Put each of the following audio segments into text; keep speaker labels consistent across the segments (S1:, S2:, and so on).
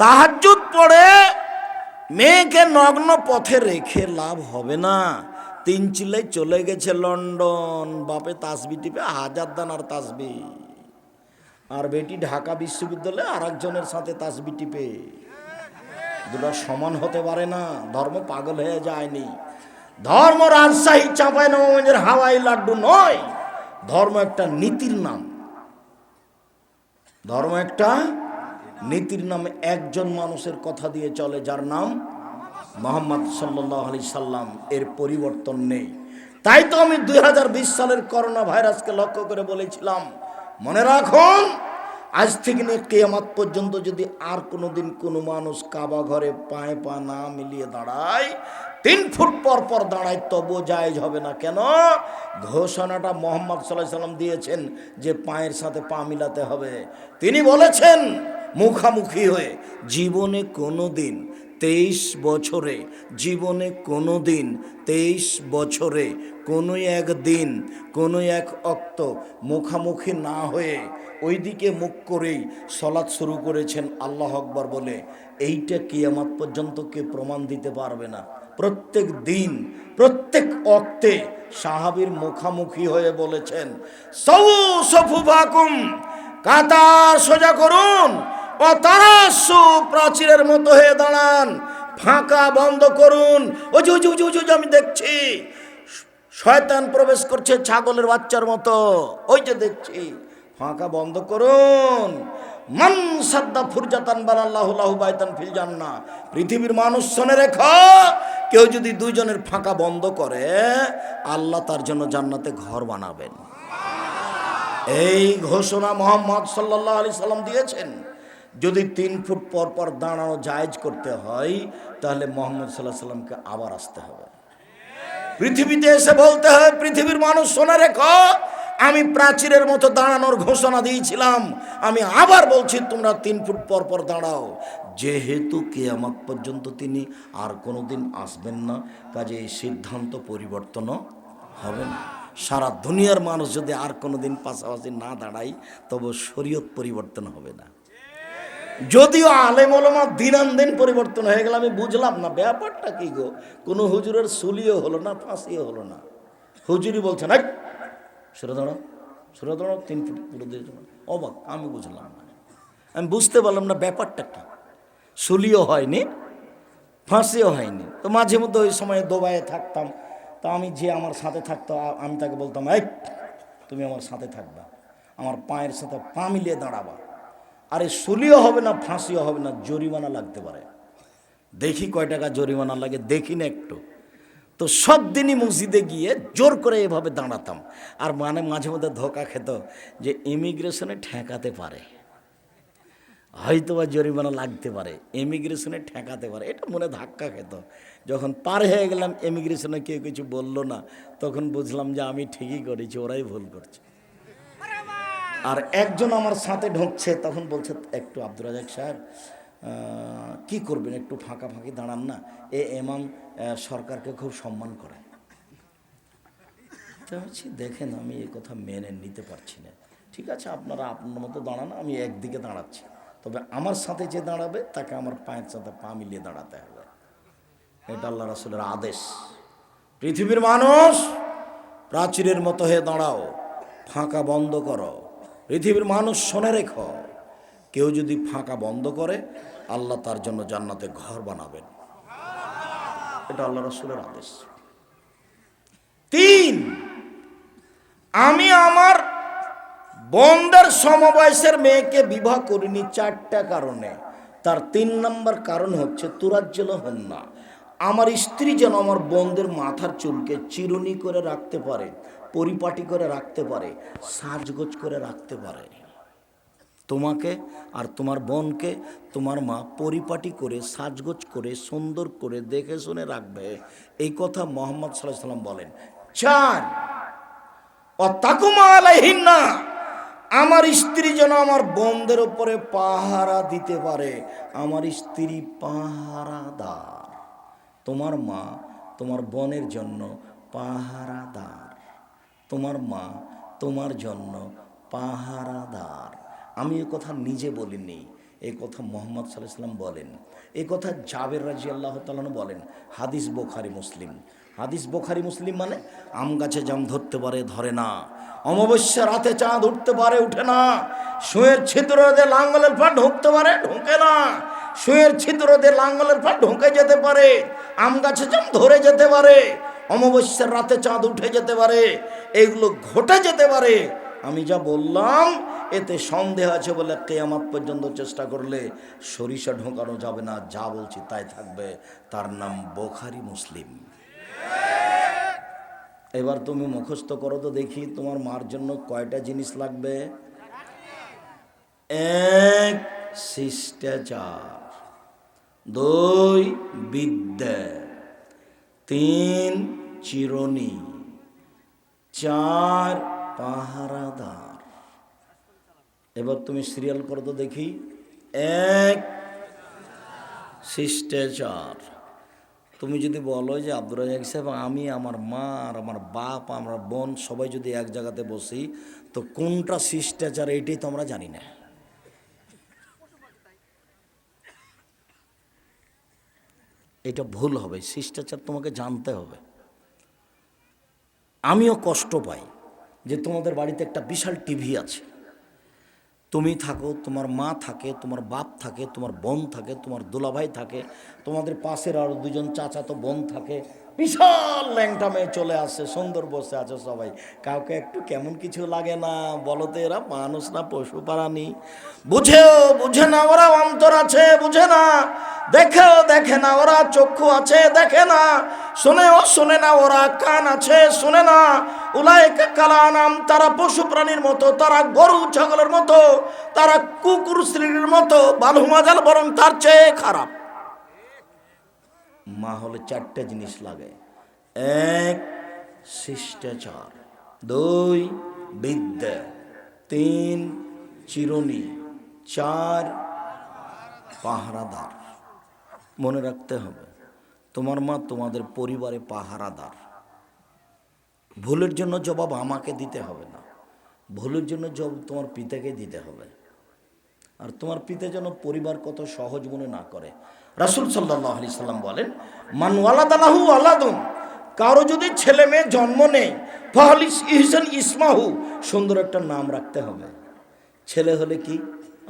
S1: তাহাজ্জুদ পড়ে, মেয়েকে নগ্ন পথে রেখে লাভ হবে না। তিন চিল্লাই চলে গেছে লন্ডন। বাপে তাসবি টিপে হাজার দানার তাসবি। আর বেটি ঢাকা বিশ্ববিদ্যালয়ে আর একজনের সাথে তাসবি টিপে। দুটো সমান হতে পারে না। ধর্ম পাগল হয়ে যায়নি। ধর্ম রাজশাহী চাঁপাই নবাবগঞ্জের হাওয়াই লাড্ডু নয়। ধর্ম একটা নীতির নাম। ধর্ম একটা নীতির নামে একজন মানুষের কথা দিয়ে চলে, যার নাম মোহাম্মদ সাল্লাহ আলি সাল্লাম। এর পরিবর্তন নেই। তাই তো আমি দুই হাজার বিশ সালের করোনা ভাইরাসকে লক্ষ্য করে বলেছিলাম, মনে রাখুন, আজ থেকে নিয়ে কেয়ামাত পর্যন্ত যদি আর কোনো দিন কোনো মানুষ কাবা ঘরে পায়ে পা না মিলিয়ে দাঁড়ায়, তিন ফুট পর পর দাঁড়ায় তবু জায়েজ হবে না। কেন? ঘোষণাটা মোহাম্মদ সাল্লাহ সাল্লাম দিয়েছেন যে পায়ের সাথে পা মিলাতে হবে। তিনি বলেছেন মুখামুখি হয়ে। জীবনে কোনো দিন তেইশ বছরে, জীবনে কোনো দিন তেইশ বছরে কোনো এক দিন কোনো এক অক্ত মুখামুখি না হয়ে ওইদিকে মুখ করেই সলাৎ শুরু করেছেন আল্লাহ আকবর বলে, এইটা কিয়ামাত পর্যন্ত কে প্রমাণ দিতে পারবে না। প্রত্যেক দিন, প্রত্যেক অক্তে সাহাবির মুখামুখি হয়ে বলেছেন সৌ সফু ভাকুম কাতার সোজা করুন ও প্রাচীরের মতো হয়ে দাঁড়ান। ফাঁকা বন্ধ করুন। ও যে ওই যে, ওই যে, ওই যে, আমি দেখছি। শয়তান প্রবেশ করছে ছাগলের বাচ্চার মতো। ওই যে দেখছি। ফাঁকা বন্ধ করুন। মান সাদ্দা ফুরজাতান বানাল্লাহু বাইতান ফিল জান্না। পৃথিবীর মানুষ শোনে রেখো কেউ যদি দুইজনের ফাঁকা বন্ধ করে আল্লাহ তার জন্য জান্নাতে ঘর বানাবেন। এই ঘোষণা মোহাম্মদ সাল্লাহ আলি সাল্লাম দিয়েছেন। যদি তিন ফুট পর পর দাঁড়ানো জায়জ করতে হয়, তাহলে মোহাম্মদ সাল্লাহ সাল্লামকে আবার আসতে হবে। পৃথিবীতে এসে বলতে হয়, পৃথিবীর মানুষ শোনা রেখো, আমি প্রাচীরের মতো দাঁড়ানোর ঘোষণা দিয়েছিলাম। আমি আবার বলছি, তোমরা তিন ফুট পর পর দাঁড়াও। যেহেতু কেয়ামত পর্যন্ত তিনি আর কোনো দিন আসবেন না, কাজে এই সিদ্ধান্ত পরিবর্তনও হবে না। সারা দুনিয়ার মানুষ যদি আর কোনো দিন পাশাপাশি না দাঁড়ায়, তবে শরীয়ত পরিবর্তন হবে না। যদিও আলেম ওলমা দিনান দিন পরিবর্তন হয়ে গেল, আমি বুঝলাম না, ব্যাপারটা কি গো? কোনো হুজুরের সুলিও হলো না, ফাঁসিও হলো না। হুজুরি বলছে না সুরে দাঁড়াও তিন ফুট পুরো দিয়ে অবাক, আমি বুঝলাম না। আমি বুঝতে পারলাম না ব্যাপারটা কি। সুলিও হয়নি, ফাঁসিও হয়নি। তো মাঝে মধ্যে ওই সময় দোবায়ে থাকতাম, তো আমি যে আমার সাথে থাকতো আমি তাকে বলতাম, এই, তুমি আমার সাথে থাকবা, আমার পায়ের সাথে পা মিলিয়ে দাঁড়াবা। আরে সুলিও হবে না, ফাঁসিও হবে না, জরিমানা লাগতে পারে। দেখি কয় টাকা জরিমানা লাগে, দেখি না একটু। তো সব দিনই মসজিদে গিয়ে জোর করে এভাবে দাঁড়াতাম। আর মানে মাঝে মধ্যে ধোকা খেত যে ইমিগ্রেশনে ঠেকাতে পারে। হয়তো বা জরিমানা লাগতে পারে, ইমিগ্রেশনে ঠেকাতে পারে, এটা মনে ধাক্কা খেত। যখন পার হয়ে গেলাম, ইমিগ্রেশনে কেউ কিছু বলল না, তখন বুঝলাম যে আমি ঠিকই করেছি, ওরাই ভুল করছে। আর একজন আমার সাথে ঢুকছে তখন বলছে একটু আব্দুর রাজাক সাহেব কি করবেন? একটু ফাঁকা ফাঁকি দাঁড়ান না। এ এমাম সরকারকে খুব সম্মান করে তো বলছি, দেখেন আমি এ কথা মেনে নিতে পারছি না। ঠিক আছে আপনারা আপনার মতো দাঁড়ান আমি একদিকে দাঁড়াচ্ছি। তবে আমার সাথে যে দাঁড়াবে তাকে আমার পায়ের সাথে পা মিলিয়ে দাঁড়াতে হবে। এটা আল্লাহ রাসুলের আদেশ। পৃথিবীর মানুষ প্রাচীরের মতো হয়ে দাঁড়াও। ফাঁকা বন্ধ করো। পৃথিবীর মানুষ শোনে রেখো, কেউ যদি ফাঁকা বন্ধ করে, আল্লাহ তার জন্য জান্নাতে ঘর বানাবেন। এটা আল্লাহ রসুলের আদেশ। তিন, আমি আমার বন্ধের সমবয়সের মেয়েকে বিবাহ করিনি চারটা কারণে। তার তিন নম্বর কারণ হচ্ছে তুরাজ্জল হন না আমার স্ত্রী যেন আমার বন্ধের মাথার চুলকে চিরুনি করে রাখতে পারে পরিপাটি করে রাখতে পারে, সাজগোজ করে রাখতে পারে। তোমাকে আর তোমার বোনকে তোমার মা পরিপাটি করে, সাজগোজ করে, সুন্দর করে দেখে শুনে রাখবে। এই কথা মোহাম্মদ সাল্লাহ সাল্লাম বলেন। চার অতাকুমা আলাইহিন্না আমার স্ত্রী যেন আমার বোনদের উপরে পাহারা দিতে পারে। আমার স্ত্রী পাহারাদার। তোমার মা তোমার বোনের জন্য পাহারাদার। তোমার মা, তোমার জন্য পাহারাদার। আমি এ কথা নিজে বলিনি এই কথা মোহাম্মদ সাল্লাম বলেন। এই কথা জাবের রাজি আল্লাহ তালন বলেন, হাদিস বোখারি, মুসলিম। হাদিস বোখারি, মুসলিম মানে আম গাছে জাম ধরতে পারে, ধরে না। অমাবস্যা রাতে চাঁদ উঠতে পারে, উঠে না। শুয়ের ছিদ্র দিয়ে লাঙ্গলের পা ঢুকতে পারে, ঢুকে না। শুয়ের ছিদ্র দিয়ে লাঙ্গলের পা ঢুকে যেতে পারে, আম গাছে জাম ধরে যেতে পারে। অমাবস্যার রাতে চাঁদ উঠে যেতে পারে, এগুলো ঘটে যেতে পারে। আমি যা বললাম, এতে সন্দেহ আছে বলে কেয়ামাত পর্যন্ত চেষ্টা করলে সরিষা ঢোকানো যাবে না, যা বলছি তাই থাকবে। তার নাম বোখারি মুসলিম। এবার তুমি মুখস্থ করো তো দেখি তোমার মার জন্য কয়টা জিনিস লাগবে। এক, শিষ্টাচার। দুই, বিদ্যা। তিন চিরনি, চার পাহারাদার। এবার তুমি সিরিয়াল করো তো দেখি। এক, শিষ্টাচার। তুমি যদি বলো যে আব্দুর রাজাক সাহেব, আমি, আমার মা আর আমার বাপ, আমার বোন সবাই যদি এক জায়গাতে বসি, তো কোনটা শিষ্টাচার এইটাই তো আমরা জানি না। এটা ভুল হবে, শিষ্টাচার তোমাকে জানতে হবে। আমিও কষ্ট পাই যে তোমাদের বাড়িতে একটা বিশাল টিভি আছে। তুমি থাকো, তোমার মা থাকে, তোমার বাপ থাকে, তোমার বোন থাকে, তোমার দোলাভাই থাকে, তোমাদের পাশের আরও দুজন চাচা তো বোন থাকে বিশাল ল্যাংটা মেয়ে চলে আসছে সুন্দর বসে আছে সবাই। কাউকে একটু কেমন কিছু লাগে না, বলো তো এরা মানুষ না পশু প্রাণী। বুঝেও বুঝে না, ওরা অন্তর আছে, বুঝে না। দেখেও দেখে না, ওরা চক্ষু আছে, দেখে না। শুনেও শুনে না, ওরা কান আছে, শুনে না। উলায়কে কালা নাম তারা পশু প্রাণীর মতো, তারা গরু ছাগলের মতো, তারা কুকুর স্ত্রীর মতো বালু মাজাল বরং তার চেয়ে খারাপ। মা হলে চারটে জিনিস লাগে। এক, শিষ্টাচার। দুই, বিদ্যা। তিন, চিরুনি। চার, পাহারাদার। মনে রাখতে হবে, তোমার মা তোমাদের পরিবারে পাহারাদার। ভুলের জন্য জবাব আমাকে দিতে হবে না। ভুলের জন্য জবাব তোমার পিতাকে দিতে হবে। আর তোমার পিতা যেন পরিবার কত সহজ মনে না করে। রাসুল সাল্লাহ আলি সাল্লাম বলেন, মান ওয়ালাদালাহু আলাদুন কারও যদি ছেলে মেয়ে জন্ম নেই ফহল ইহসান ইসমাহু, সুন্দর একটা নাম রাখতে হবে। ছেলে হলে কি?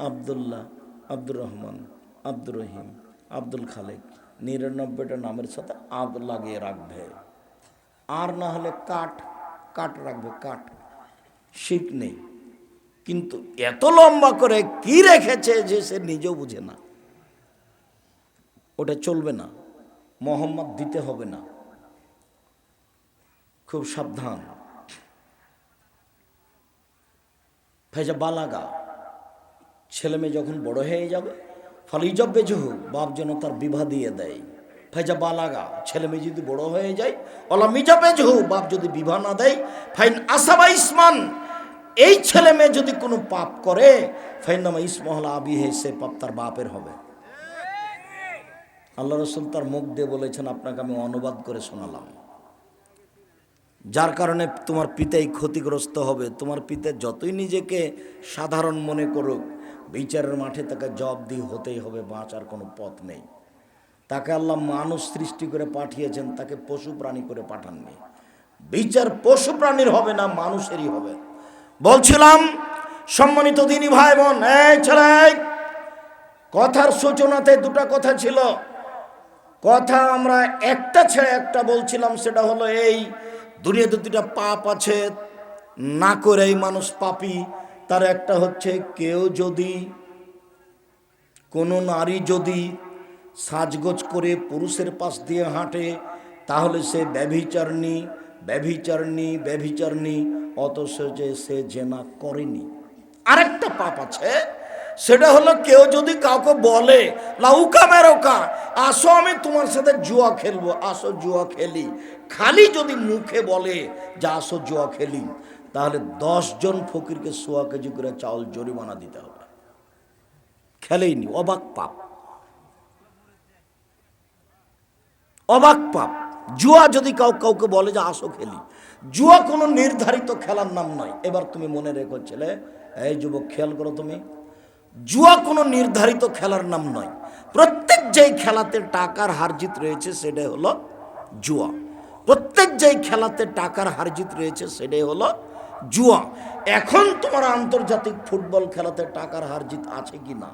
S1: আবদুল্লাহ, আব্দুর রহমান, আব্দুর রহিম, আব্দুল খালেক, নিরানব্বইটা নামের সাথে আব লাগিয়ে রাখবে। আর না হলে কাঠ কাঠ রাখবে, কাঠ। শীত নেই। কিন্তু এত লম্বা করে কি রেখেছে যে সে নিজেও বুঝে না। ওটা চলবে না, মোহাম্মদ দিতে হবে না। খুব সাবধান। ফেজা বালাগা, ছেলে মেয়ে যখন বড় হয়ে যাবে ফলে ইজব বেজহু বাপ যেন তার বিবাহ দিয়ে দেয়। ফাইজা বালাগা, ছেলে মেয়ে যদি বড় হয়ে যায় অলা মিজা বেজহু বাপ যদি বিবাহ না দেয়। ফাইন আসাবা ইসমান এই ছেলে মেয়ে যদি কোনো পাপ করে ফাইন নামা ইসমহলা আবি হে, সে পাপ তার বাপের হবে। আল্লাহ রসুল তার মুখ দিয়ে বলেছেন, আপনাকে আমি অনুবাদ করে শোনালাম। যার কারণে তোমার পিতাই ক্ষতিগ্রস্ত হবে। তোমার পিতা যতই নিজেকে সাধারণ মনে করুক, বিচারের মাঠে তাকে জব জবাবদিহি হতেই হবে, বাঁচার কোনো পথ নেই। তাকে আল্লাহ মানুষ সৃষ্টি করে পাঠিয়েছেন, তাকে পশু প্রাণী করে পাঠাননি। বিচার পশু প্রাণীর হবে না, মানুষেরই হবে। বলছিলাম সম্মানিত দিনী ভাই বোন এই ছেলে এই, কথার সূচনাতে দুটো কথা ছিল। কথা আমরা একটা ছেড়ে একটা বলছিলাম সেটা হলো এই দুনিয়াতে দুটা পাপ আছে না করেই মানুষ পাপি। তার একটা হচ্ছে কেউ যদি কোনো নারী যদি সাজগোজ করে পুরুষের পাশ দিয়ে হাঁটে তাহলে সে ব্যভিচারণী ব্যভিচারণী ব্যভিচারণী, অথচ যে সে জেনা করেনি। আরেকটা পাপ আছে, সেটা হলো কেউ যদি কাউকে বলে, লাউকা মেরোকা, আসো আমি তোমার সাথে জুয়া খেলব, আসো জুয়া খেলি। খালি যদি মুখে বলে যে আসো জুয়া খেলি, তাহলে জন ফকিরকে সোয়া কেজি করে চাউল জরিমানা দিতে হবে। খেলেইনি অবাক পাপ। অবাক পাপ। জুয়া যদি কাউ কাউকে বলে যে আসো খেলি। জুয়া কোনো নির্ধারিত খেলার নাম নয়। এবার তুমি মনে রেখো ছেলে, এই যুবক খেয়াল করো তুমি। জুয়া কোনো নির্ধারিত খেলার নাম নয়। প্রত্যেক যেই খেলাতে টাকার হারজিত রয়েছে, সেটাই হলো জুয়া। প্রত্যেক যেই খেলাতে টাকার হারজিত রয়েছে, সেটাই হলো জুয়া। এখন তোমার আন্তর্জাতিক ফুটবল খেলাতে টাকার হারজিত আছে কি না?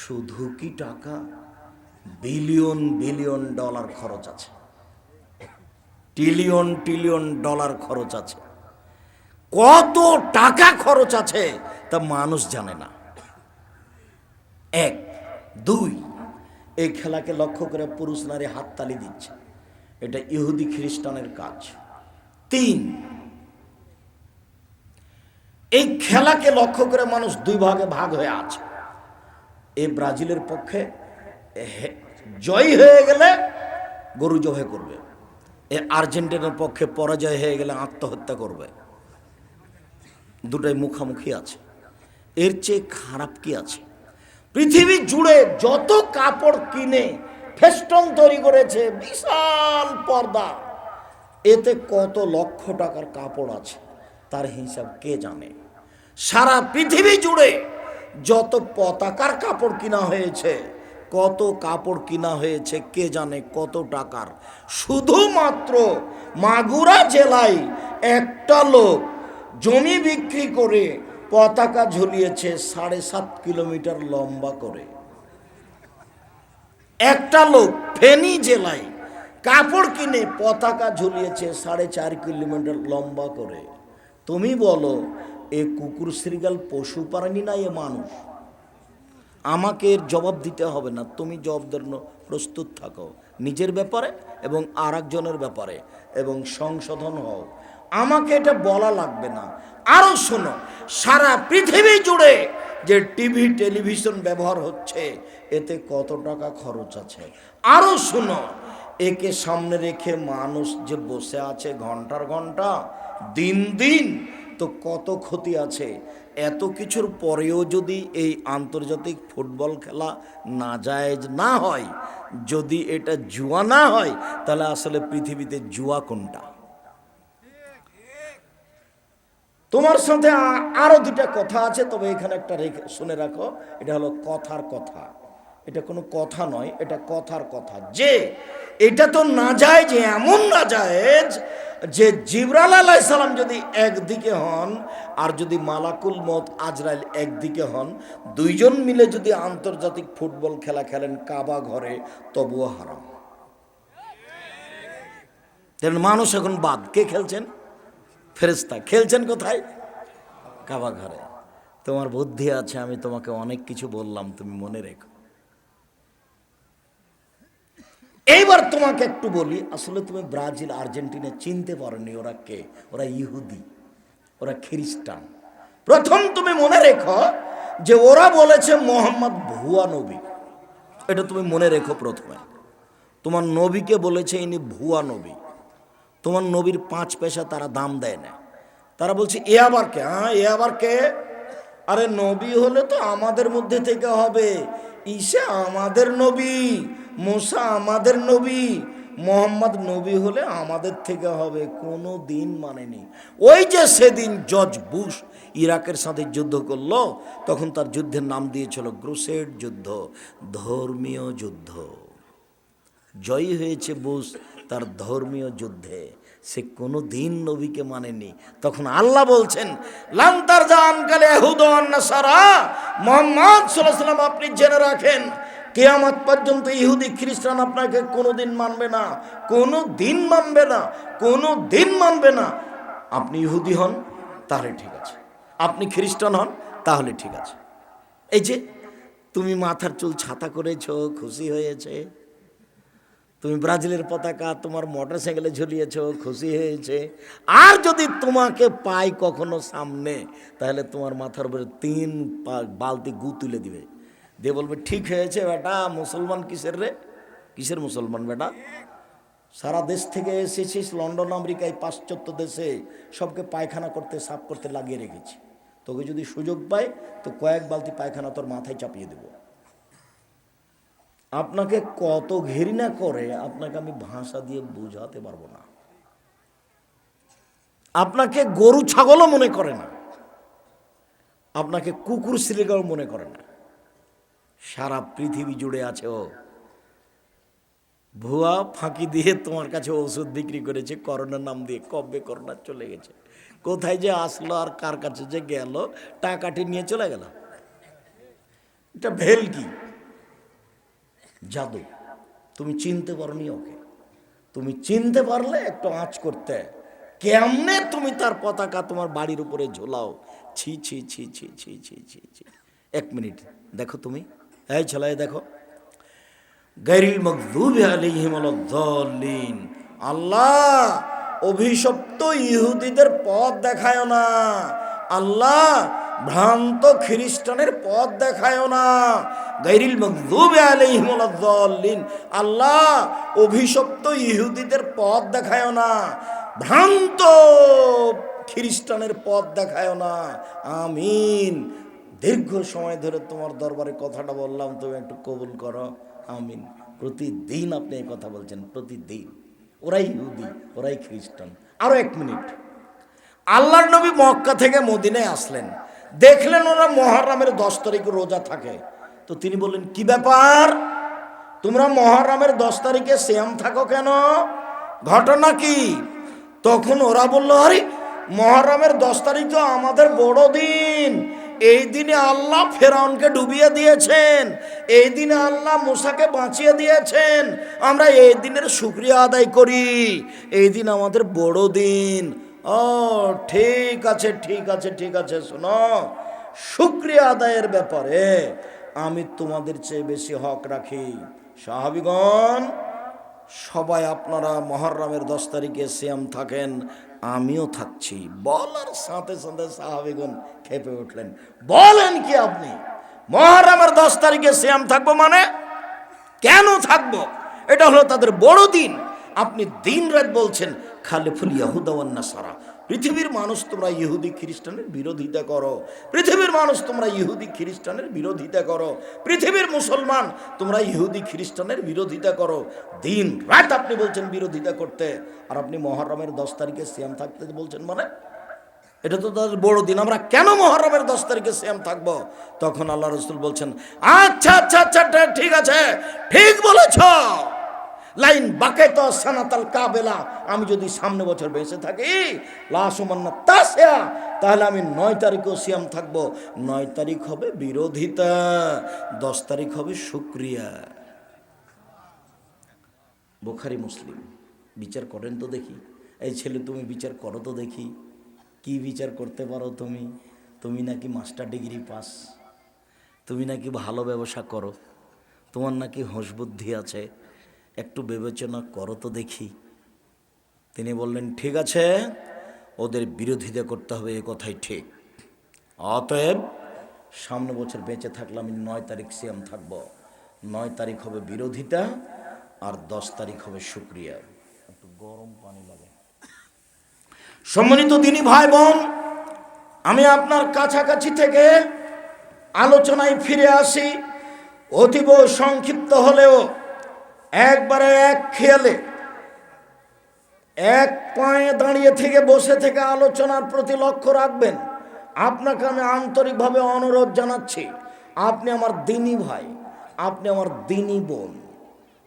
S1: শুধু কি টাকা? বিলিয়ন বিলিয়ন ডলার খরচ আছে। ট্রিলিয়ন ট্রিলিয়ন ডলার খরচ আছে। কত টাকা খরচ আছে তা মানুষ জানে না। এক, দুই, এই খেলাকে লক্ষ্য করে পুরুষ নারী হাততালি দিচ্ছে। এটা ইহুদি খ্রিস্টানের কাজ। তিন, এই খেলাকে লক্ষ্য করে মানুষ দুই ভাগে ভাগ হয়ে আছে। এই ব্রাজিলের পক্ষে জয় হয়ে গেলে গরু জবাই করবে। এ আর্জেন্টিনার পক্ষে পরাজয় হয়ে গেলে আত্মহত্যা করবে। দুটাই মুখামুখি আছে। এর চেয়ে খারাপ কি আছে? পৃথিবী জুড়ে যত কাপড় কিনে ফেস্টন তৈরি করেছে, বিশাল পর্দা, এতে কত লক্ষ টাকার কাপড় আছে, তার হিসাব কে জানে? সারা পৃথিবী জুড়ে যত পতাকার কাপড় কিনা হয়েছে কত কাপড় কিনা হয়েছে, কে জানে কত টাকার। শুধুমাত্র মাগুরা জেলায় একটা লোক জমি বিক্রি করে পতাকা ঝুলিয়েছে সাড়ে সাত কিলোমিটার লম্বা করে। একটা লোক ফেনী জেলায় কাপড় কিনে পতাকা ঝুলিয়েছে সাড়ে চার কিলোমিটার লম্বা করে। তুমি বলো, এ কুকুর শ্রীগাল পশু প্রাণী না এ মানুষ? আমাকে এর জবাব দিতে হবে না। তুমি জবাব জন্য প্রস্তুত থাকো। নিজের ব্যাপারে এবং আর ব্যাপারে এবং সংশোধন হও। আমাকে এটা বলা লাগবে না। আরও শোনো, সারা পৃথিবী জুড়ে যে টিভি, টেলিভিশন ব্যবহার হচ্ছে, এতে কত টাকা খরচ আছে? আরও শোনো, একে সামনে রেখে মানুষ যে বসে আছে ঘণ্টার ঘণ্টা, দিন দিন, তো কত ক্ষতি আছে? এত কিছুর পরেও যদি এই আন্তর্জাতিক ফুটবল খেলা না নাজায়েজ না হয়, যদি এটা জুয়া না হয়, তাহলে আসলে পৃথিবীতে জুয়া কোনটা? তোমার সাথে আরও আরও দুটা কথা আছে, তবে এখানে একটা শুনে রাখো, এটা হলো কথার কথা। এটা কোনো কথা নয়, এটা কথার কথা। যে এটা তো না যায়, যে এমন না যায় যে জিবরাল আলাহ সালাম যদি একদিকে হন আর যদি মালাকুল মত আজরাইল একদিকে হন, দুইজন মিলে যদি আন্তর্জাতিক ফুটবল খেলা খেলেন কাবা ঘরে, তবুও হারাম। মানুষ এখন বাদ। কে খেলছেন? ফেরেস্তা খেলছেন কোথায়? কাবা ঘরে। তোমার বুদ্ধি আছে, আমি তোমাকে অনেক কিছু বললাম, তুমি মনে রেখো। এইবার তোমাকে একটু বলি, আসলে তুমি ব্রাজিল, আর্জেন্টিনা চিনতে পারোনি ওরা কে? ওরা ইহুদি, ওরা খ্রিস্টান। প্রথম তুমি মনে রেখো যে ওরা বলেছে মোহাম্মদ ভুয়া নবী। এটা তুমি মনে রেখো প্রথমে। তোমার নবীকে বলেছে ইনি ভুয়া নবী। তোমার নবীর পাঁচ পয়সা তারা দাম দেয় না। তারা বলছে, এ আবার কে? হ্যাঁ এ আবার কে? আরে, নবী হলে তো আমাদের মধ্যে থেকে হবে। ঈশা আমাদের নবী। মোসা আমাদের নবী, মোহাম্মদ নবী হলে আমাদের থেকে হবে, কোনো দিন মানেনি ওই যে সেদিন জজ বুশ ইরাকের সাথে যুদ্ধ করল, তখন তার যুদ্ধের নাম দিয়েছিল গ্রুসেড যুদ্ধ, ধর্মীয় যুদ্ধ। জয়ী হয়েছে বুশ তার ধর্মীয় যুদ্ধে, সে কোনো দিন নবীকে মানেনি। তখন আল্লাহ বলছেন লান্তার জান কালে সারা মোহাম্মদ সাল্লাম আপনি জেনে রাখেন কেয়ামত পর্যন্ত ইহুদি খ্রিস্টান আপনাকে কোনো দিন মানবে না কোনো দিন মানবে না কোনো দিন মানবে না। আপনি ইহুদি হন, তাহলে ঠিক আছে। আপনি খ্রিস্টান হন, তাহলে ঠিক আছে। এই যে, তুমি মাথার চুল ছাতা করেছ, খুশি হয়েছে। তুমি ব্রাজিলের পতাকা, তোমার মোটর সাইকেলে ঝুলিয়েছ, খুশি হয়েছে। আর যদি তোমাকে পাই কখনো সামনে, তাহলে তোমার মাথার উপরে তিন বালতি গু তুলে দিবে। দিয়ে বলবে, ঠিক হয়েছে বেটা, মুসলমান কিসের রে? কিসের মুসলমান বেটা? সারা দেশ থেকে এসেছিস, লন্ডন, আমেরিকায় পাশ্চাত্য দেশে, সবকে পায়খানা করতে, সাফ করতে লাগিয়ে রেখেছি। তোকে যদি সুযোগ পাই, তো কয়েক বালতি পায়খানা তোর মাথায় চাপিয়ে দেবো। আপনাকে কত ঘেরিনা করে, আপনাকে আমি ভাষা দিয়ে বোঝাতে পারব না। আপনাকে গরু ছাগলও মনে করে না। আপনাকে কুকুর শ্রীগাও মনে করে না। সারা পৃথিবী জুড়ে আছে ও। ভুয়া ফাঁকি দিয়ে তোমার কাছে ওষুধ বিক্রি করেছে, করোনার নাম দিয়ে কবে করোনা চলে গেছে? কোথায় যে আসলো আর কার কাছে যে গেল, টাকাটি নিয়ে চলে গেল? এটা ভেল কি? জাদু। তুমি চিনতে পারোনি ওকে। তুমি চিনতে পারলে একটু আঁচ করতে। কেমনে তুমি তার পতাকা তোমার বাড়ির উপরে ঝোলাও? ছি ছি ছি ছি ছি ছি ছি ছি। এক মিনিট, দেখো তুমি। এই ছেলে, দেখো। গাইরিল মকদুবি ওয়ালাদ-দাল্লিন আল্লাহ, অভিশপ্ত ইহুদিদের পথ দেখায় না। আল্লাহ, ভ্রান্ত খ্রিস্টানের পথ দেখায় না। গাইরিল মকদুবি ওয়ালাদ-দাল্লিন আল্লাহ, অভিশপ্ত ইহুদিদের পথ দেখায় না। ভ্রান্ত খ্রিস্টানের পথ দেখায় না। আমিন। দীর্ঘ সময় ধরে তোমার দরবারে কথাটা বললাম, তুমি একটু কবুল করো। আমিন। প্রতিদিন আপনি এই কথা বলছেন, প্রতিদিন। ওরাই ইহুদি, ওরাই খ্রিস্টান। আরও এক মিনিট। আল্লাহর নবী মক্কা থেকে মদিনায় আসলেন। দেখলেন ওরা মহরমের দশ তারিখে রোজা থাকে। তো তিনি বললেন, কি ব্যাপার? তোমরা মহরমের দশ তারিখে শ্যাম থাকো কেন? ঘটনা কি? তখন ওরা বলল, আরে, মহরমের দশ তারিখ তো আমাদের বড় দিন এই দিনে আল্লাহ ফেরাউনকে ডুবিয়ে দিয়েছেন। এই দিনে আল্লাহ মুসাকে বাঁচিয়ে দিয়েছেন। আমরা এই দিনের শুক্রিয়া আদায় করি। এই দিন আমাদের বড় দিন। ও, ঠিক আছে ঠিক আছে ঠিক আছে, শোনো। শুক্রিয়া আদায়ের ব্যাপারে আমি তোমাদের চেয়ে বেশি হক রাখি। সাহাবিগণ, সবাই আপনারা মহরমের দশ তারিখে শ্যাম থাকেন, আমিও থাকছি। বলার সাথে সাথে সাহাবিগুন খেপে উঠলেন। বলেন কি আপনি? মহরমের দশ তারিখে শ্যাম থাকব মানে? কেন থাকব? এটা হলো তাদের বড় দিন। আপনি দিন রাত বলছেন খালে ফুল ইয়াহুদাওয়ান্না সারা পৃথিবীর মানুষ তোমরা ইহুদি খ্রিস্টানের বিরোধিতা করো। পৃথিবীর মানুষ তোমরা ইহুদি খ্রিস্টানের বিরোধিতা করো। পৃথিবীর মুসলমান তোমরা ইহুদি খ্রিস্টানের বিরোধিতা করো। দিন রাত আপনি বলছেন বিরোধিতা করতে। আর আপনি মহরমের দশ তারিখে সিয়াম থাকতে বলছেন মানে? এটা তো তাদের বড় দিন আমরা কেন মহরমের দশ তারিখে শ্যাম থাকব? তখন আল্লাহ রসুল বলছেন আচ্ছা আচ্ছা আচ্ছা ঠিক আছে, ঠিক বলেছ। লাইন বাকে তো সানাতাল কাবেলা, আমি যদি সামনে বছর বেঁচে থাকি তাহলে আমি নয় তারিখও সিয়াম থাকব। নয় তারিখ হবে বিরোধিতা, দশ তারিখ হবে শুক্রিয়া। বোখারি মুসলিম, বিচার করেন তো দেখি। এই ছেলে তুমি বিচার করো তো দেখি। কি বিচার করতে পারো তুমি? তুমি নাকি মাস্টার ডিগ্রি পাস। তুমি নাকি ভালো ব্যবসা করো। তোমার নাকি হোশ বুদ্ধি আছে। একটু বিবেচনা করো তো দেখি। তিনি বললেন, ঠিক আছে, ওদের বিরোধিতা করতে হবে, এ কথাই ঠিক। অতএব সামনে বছর বেঁচে থাকলে আমি নয় তারিখ সিএম থাকব। নয় তারিখ হবে বিরোধিতা আর দশ তারিখ হবে শুক্রিয়া। একটু গরম পানি লাগে। সম্মানিত দিনী ভাই বোন, আমি আপনার কাছাকাছি থেকে আলোচনায় ফিরে আসি। অতীব সংক্ষিপ্ত হলেও একবারে এক খেয়ালে, এক পায়ে দাঁড়িয়ে থেকে বসে থেকে আলোচনার প্রতি লক্ষ্য রাখবেন। আপনাকে আমি আন্তরিকভাবে অনুরোধ জানাচ্ছি, আপনি আমার দিনী ভাই, আপনি আমার দিনী বোন।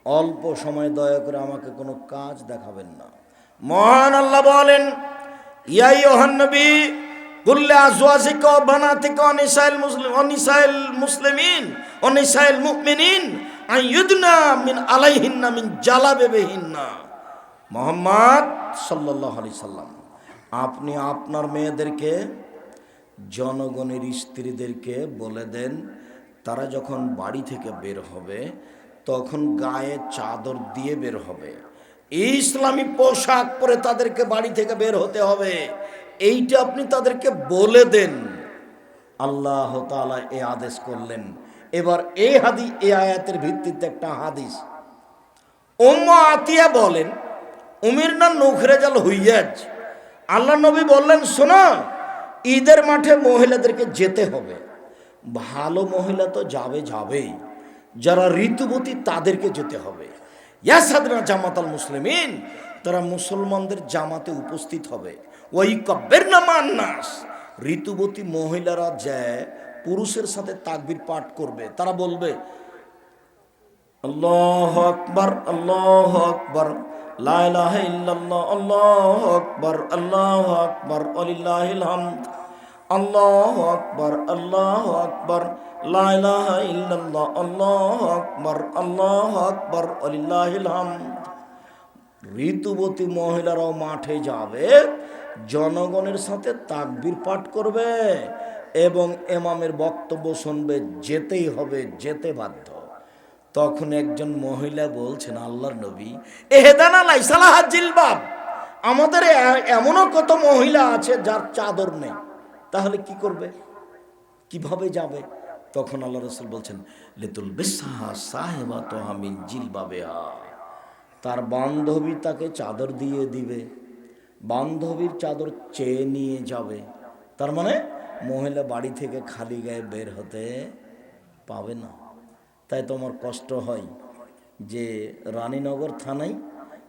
S1: অল্প সময় দয়া করে আমাকে কোনো কাজ দেখাবেন না। মহান আল্লাহ বলেন ইয়াই মুসলিম ওয়া নিসাইল মুসলিমিন, ওয়া নিসাইল মুমিনিন আইয়ুদনা মিন মিন আপনি আপনার মেয়েদেরকে, জনগণের স্ত্রীদেরকে বলে দেন, তারা যখন বাড়ি থেকে বের হবে, তখন গায়ে চাদর দিয়ে বের হবে। ইসলামী পোশাক পরে তাদেরকে বাড়ি থেকে বের হতে হবে। এইটা আপনি তাদেরকে বলে দেন। আল্লাহ তাআলা এ আদেশ করলেন। এবার এই হাদি, এ আয়াতের ভিত্তিতে একটা হাদিস। উম্মা আতিয়া বলেন, উমির না নখরে জাল হইয়াজ? আল্লাহ নবী বললেন, শোনো, ঈদের মাঠে মহিলাদেরকে যেতে হবে। ভালো মহিলা তো যাবে যাবেই। যারা ঋতুবতী তাদেরকে যেতে হবে। ইয়াসাদনা জামাতাল মুসলিমিন, তারা মুসলমানদের জামাতে উপস্থিত হবে। ওই কব্বের না মান্নাস, ঋতুবতী মহিলারা যে পুরুষের সাথে তাকবির পাঠ করবে, তারা বলবে, আল্লাহ আকবর আল্লাহ আকবর, লা ইলাহা ইল্লাল্লাহ, আল্লাহ আকবর আল্লাহ আকবর আলিল্লাহিল হামদ। আল্লাহ আকবর আল্লাহ আকবর, লা ইলাহা ইল্লাল্লাহ, আল্লাহ আকবর আল্লাহ আকবর আলিল্লাহিল হামদ। ঋতুবতী মহিলারাও মাঠে যাবে, জনগণের সাথে তাকবির পাঠ করবে এবং এমামের বক্তব্য শুনবে, যেতেই হবে, যেতে বাধ্য। তখন একজন মহিলা বলছেন, আল্লাহর নবী, এহেদান আলাই সালাহ জিলবাব, আমাদের এমনও কত মহিলা আছে যার চাদর নেই। তাহলে কি করবে? কীভাবে যাবে? তখন আল্লাহ রসুল বলছেন, লেতুল বেসাহা সাহেবা তোহামিন জিলবাবেহা। তার বান্ধবী তাকে চাদর দিয়ে দিবে। বান্ধবীর চাদর চেয়ে নিয়ে যাবে। তার মানে মহিলা বাড়ি থেকে খালি গায়ে বের হতে পাবে না। তাই তোমার কষ্ট হয় যে রানীনগর থানায়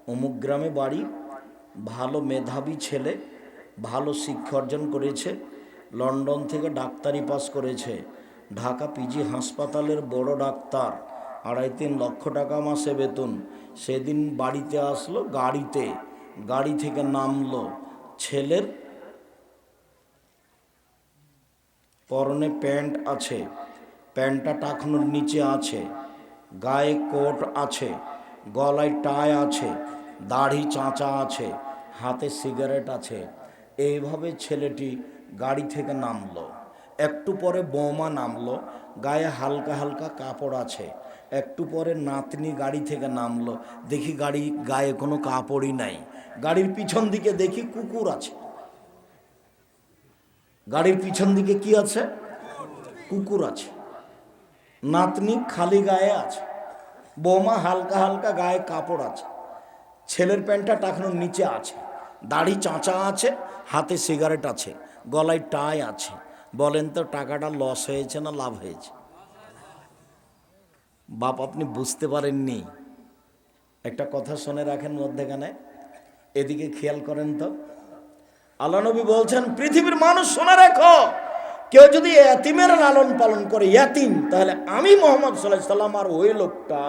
S1: অমুক গ্রামে বাড়ি ভালো মেধাবী ছেলে, ভালো শিক্ষা অর্জন করেছে। লন্ডন থেকে ডাক্তারি পাস করেছে। ঢাকা পিজি হাসপাতালের বড় ডাক্তার। আড়াই তিন লক্ষ টাকা মাসে বেতন। সেদিন বাড়িতে আসলো গাড়িতে। গাড়ি থেকে নামলো ছেলের। পরনে প্যান্ট আছে। প্যান্টটা টাকনোর নিচে আছে। গায়ে কোট আছে। গলায় টাই আছে। দাড়ি চাঁচা আছে। হাতে সিগারেট আছে। এইভাবে ছেলেটি গাড়ি থেকে নামলো। একটু পরে বৌমা নামলো। গায়ে হালকা হালকা কাপড় আছে। একটু পরে নাতনি গাড়ি থেকে নামলো। দেখি গাড়ি গায়ে কোনো কাপড়ই নাই। গাড়ির পিছন দিকে দেখি কুকুর আছে। গাড়ির পিছন দিকে কি আছে? কুকুর আছে। নাতনি খালি গায়ে আছে। বৌমা হালকা হালকা গায়ে কাপড় আছে। ছেলের প্যান্টটা টাকানোর নিচে আছে। দাড়ি চাঁচা আছে। হাতে সিগারেট আছে। গলায় টাই আছে। বলেন তো, টাকাটা লস হয়েছে না লাভ হয়েছে? বাপ, আপনি বুঝতে পারেননি। একটা কথা শুনে রাখেন মধ্যেখানে। এদিকে খেয়াল করেন তো। আল্লাহ নবী বলছেন, পৃথিবীর মানুষ শোনা রেখো, কেউ যদি এতিমের লালন পালন করে ইয়াতিম তাহলে আমি মোহাম্মদ সাল্লাহ সাল্লাম আর ওই লোকটা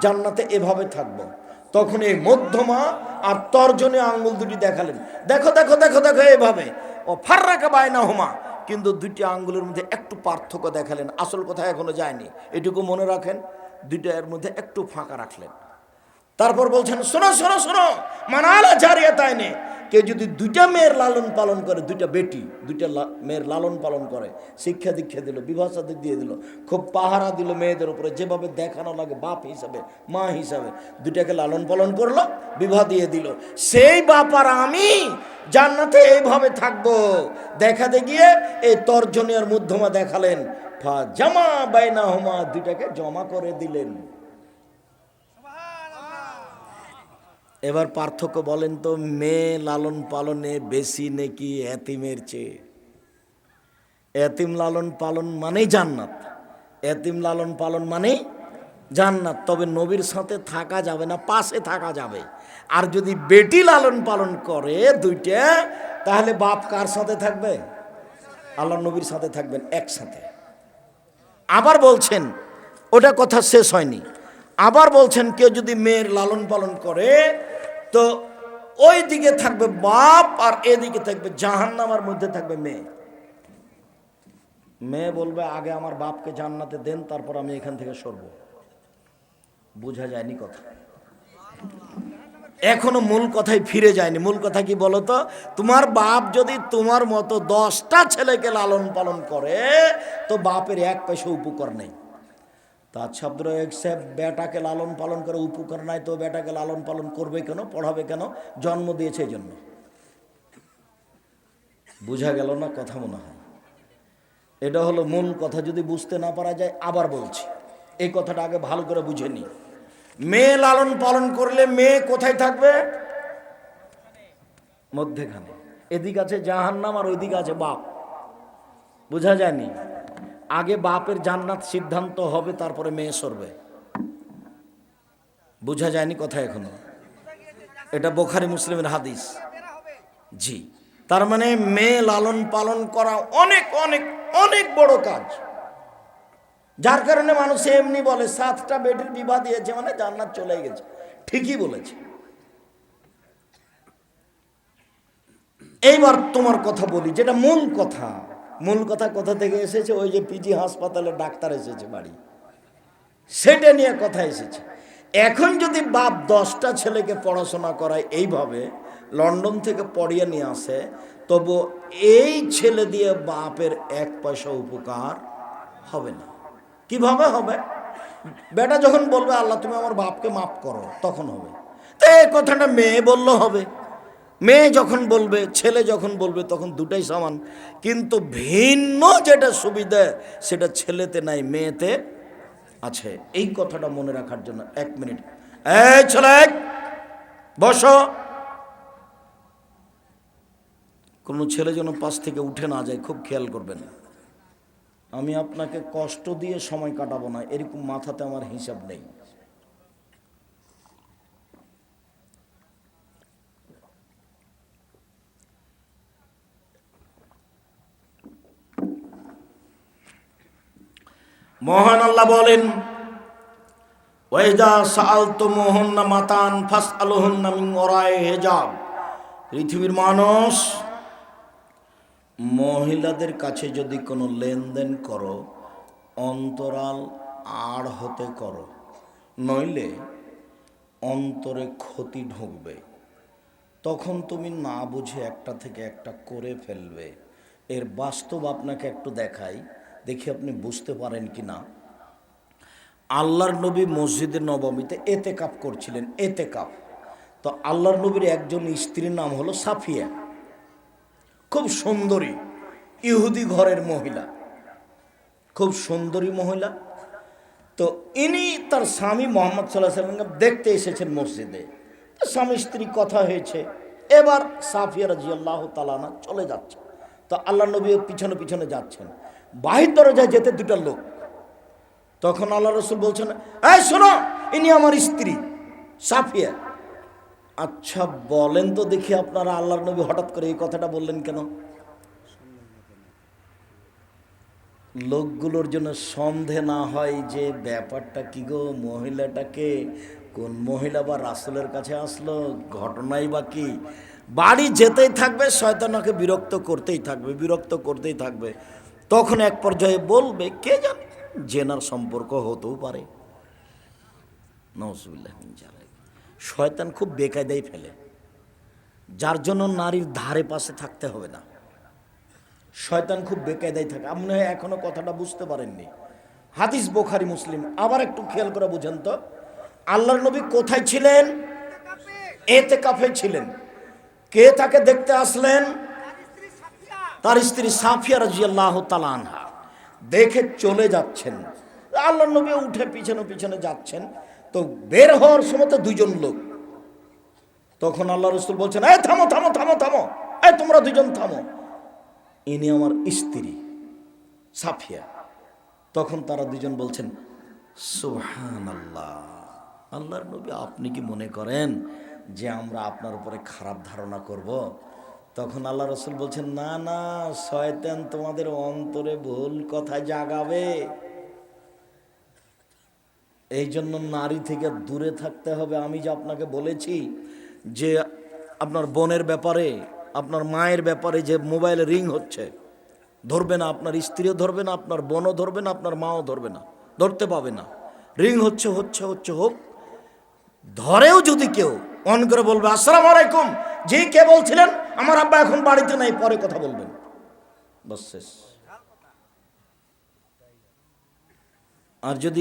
S1: জান্নাতে এভাবে থাকব। তখন এই মধ্যমা আর তর্জনে আঙ্গুল দুটি দেখালেন। দেখো দেখো দেখো দেখো, এভাবে। ও ফার্রাকা বায়না হুমা কিন্তু দুইটি আঙ্গুলের মধ্যে একটু পার্থক্য দেখালেন। আসল কথা এখনও যায়নি। এটুকু মনে রাখেন, দুইটা এর মধ্যে একটু ফাঁকা রাখলেন। তারপর বলছেন, শোনো শোনো শোনো, মানালা জারিয়া তাই কেউ যদি দুইটা মেয়ের লালন পালন করে, দুইটা বেটি, দুইটা মেয়ের লালন পালন করে, শিক্ষা দীক্ষা দিল, বিবাহ দিয়ে দিল, খুব পাহারা দিল মেয়েদের উপরে, যেভাবে দেখানো লাগে বাপ হিসাবে, মা হিসাবে, দুইটাকে লালন পালন করল, বিবাহ দিয়ে দিল। সেই বাপ আর আমি জান্নাতে এইভাবে থাকব। দেখাতে গিয়ে এই তর্জনীয় মধ্যমা দেখালেন ফা জামা বাইনা হোমা দুইটাকে জমা করে দিলেন। এবার পার্থক্য বলেন তো মেয়ে লালন পালনে বেশি নাকি এতিমের চেয়ে? এতিম লালন পালন মানেই জান্নাত। এতিম লালন পালন মানেই জান্নাত। তবে নবীর সাথে থাকা যাবে না, পাশে থাকা যাবে। আর যদি বেটি লালন পালন করে দুইটা, তাহলে বাপ কার সাথে থাকবে? আল্লাহ নবীর সাথে থাকবেন একসাথে। আবার বলছেন, ওটা কথা শেষ হয়নি। আবার বলছেন, কেউ যদি মেয়ের লালন পালন করে তো ওই দিকে থাকবে বাপ আর এদিকে থাকবে জাহান্নামার মধ্যে থাকবে মেয়ে। মেয়ে বলবে, আগে আমার বাপকে জান্নাতে দেন, তারপর আমি এখান থেকে সরব। বোঝা যায়নি কথা। এখনও মূল কথায় ফিরে যায়নি। মূল কথা কি বলো তো? তোমার বাপ যদি তোমার মতো দশটা ছেলেকে লালন পালন করে, তো বাপের এক পয়সা উপকার নেই। তার শব্দ বেটাকে লালন পালন করে, উপকার নাই তো বেটাকে লালন পালন করবে কেন, পড়াবে কেন, জন্ম দিয়েছে এই জন্য। বোঝা গেল না কথা মনে হয়। এটা হলো মূল কথা, যদি বুঝতে না পারা যায় আবার বলছি। এই কথাটা আগে ভালো করে বুঝে নি মেয়ে লালন পালন করলে মেয়ে কোথায় থাকবে? মধ্যেখানে। এদিক আছে জাহান্নাম আর ওইদিকে আছে বাপ। বোঝা যায়নি? আগে বাপের জান্নাত সিদ্ধান্ত হবে, তারপরে মেয়ে সরবে। বোঝা যায়নি কথা এখনও? এটা বোখারি মুসলিমের হাদিস। জি। তার মানে মেয়ে লালন পালন করা অনেক অনেক অনেক বড় কাজ। যার কারণে মানুষ এমনি বলে, সাতটা বেটির বিবাহ দিয়েছে মানে জান্নাত চলে গেছে। ঠিকই বলেছে। এইবার তোমার কথা বলি, যেটা মূল কথা। মূল কথা কোথা থেকে এসেছে? ওই যে পিজি হাসপাতালে ডাক্তার এসেছে বাড়ি। সেটা নিয়ে কথা এসেছে। এখন যদি বাপ দশটা ছেলেকে পড়াশোনা করায় এইভাবে লন্ডন থেকে পড়িয়ে নিয়ে আসে, তবু এই ছেলে দিয়ে বাপের এক পয়সা উপকার হবে না। কীভাবে হবে? বেটা যখন বলবে, আল্লাহ, তুমি আমার বাপকে মাফ করো, তখন হবে। তো এই কথাটা মেয়ে বললে হবে। মেয়ে যখন বলবে, ছেলে যখন বলবে, তখন দুটাই সমান। কিন্তু ভিন্ন যেটা সুবিধা, সেটা ছেলেতে নাই, মেয়েতে আছে। এই কথাটা মনে রাখার জন্য এক মিনিট। এই ছেলে, বসো। কোনো ছেলে যেন পাশ থেকে উঠে না যায়, খুব খেয়াল করবেন। আমি আপনাকে কষ্ট দিয়ে সময় কাটাবো না, এরকম মাথাতে আমার হিসাব নেই। মহান আল্লাহ বলেন ওয়াইদা সাআলতু মোহন্না মাতান ফাস আলহন্না মিন ওরায়ে হেজাব। পৃথিবীর মানুষ, মহিলাদের কাছে যদি কোনো লেনদেন করো, অন্তরাল আড় হতে করো, নইলে অন্তরে ক্ষতি ঢুকবে। তখন তুমি না বুঝে একটা থেকে একটা করে ফেলবে। এর বাস্তব আপনাকে একটু দেখাই। দেখি আপনি বুঝতে পারেন কি না? আল্লাহর নবী মসজিদে নবমীতে এতে কাপ করছিলেন এতে কাপ তো আল্লাহর নবীর একজন স্ত্রীর নাম হলো সাফিয়া। খুব সুন্দরী ইহুদি ঘরের মহিলা। খুব সুন্দরী মহিলা। তো ইনি তার স্বামী মোহাম্মদ সাল্লাহ সাল্লামকে দেখতে এসেছেন মসজিদে। স্বামী স্ত্রী কথা হয়েছে। এবার সাফিয়া রাজি আল্লাহ তালানা চলে যাচ্ছে। তো আল্লাহ নবী পিছনে পিছনে যাচ্ছেন। বাহির দরজায় যেতে দুটা লোক। তখন আল্লাহ রসুল বলছেন, এই শোনো, ইনি আমার স্ত্রী, সাফিয়া। আচ্ছা বলেন তো দেখি আপনারা আল্লাহর নবী হঠাৎ করে এই কথাটা বললেন কেন? লোকগুলোর জন্য সন্দেহ না হয় যে ব্যাপারটা কি গো, মহিলাটাকে কোন মহিলা বা রাসুলের কাছে আসলো, ঘটনাই বা কি? বাড়ি যেতেই থাকবে শয়তানাকে বিরক্ত করতেই থাকবে, বিরক্ত করতেই থাকবে। তখন এক পর্যায়ে বলবে, কে জানে, জেনার সম্পর্ক হতেও পারে। শয়তান খুব বেকায়দাই ফেলে। যার জন্য নারীর ধারে পাশে থাকতে হবে না। শয়তান খুব বেকায়দায় থাকে। আপনি এখনও কথাটা বুঝতে পারেননি। হাদিস বোখারি, মুসলিম। আবার একটু খেয়াল করে বুঝেন তো। আল্লাহর নবী কোথায় ছিলেন? এতে কাফে ছিলেন। কে তাকে দেখতে আসলেন? তার স্ত্রী সাফিয়া রাজিয়াল্লাহ তালানহা দেখে চলে যাচ্ছেন। আল্লাহ নবী উঠে পিছনে পিছনে যাচ্ছেন। তো বের হওয়ার সময় তো দুইজন লোক। তখন আল্লাহ রসুল বলছেন, এই থামো থামো থামো থামো। এই তোমরা দুজন থামো। ইনি আমার স্ত্রী, সাফিয়া। তখন তারা দুজন বলছেন সুহান আল্লাহ আল্লাহর নবী আপনি কি মনে করেন যে আমরা আপনার উপরে খারাপ ধারণা করব। তখন আল্লাহ রসুল বলছেন, না না, শয়তান তোমাদের অন্তরে ভুল কথা জাগাবে। এই জন্য নারী থেকে দূরে থাকতে হবে। আমি যে আপনাকে বলেছি যে আপনার বোনের ব্যাপারে, আপনার মায়ের ব্যাপারে যে মোবাইলে রিং হচ্ছে, ধরবে না, আপনার স্ত্রীও ধরবে না, আপনার বোনও ধরবে না, আপনার মাও ধরবে না, ধরতে পাবে না। রিং হচ্ছে হচ্ছে হচ্ছে, হোক, ধরেও যদি কেউ অন করে বলবে, আসসালাম আলাইকুম, জি, কে বলছিলেন? আমার আব্বা এখন বাড়িতে নাই পরে কথা বলবেন। বস শেষ। আর যদি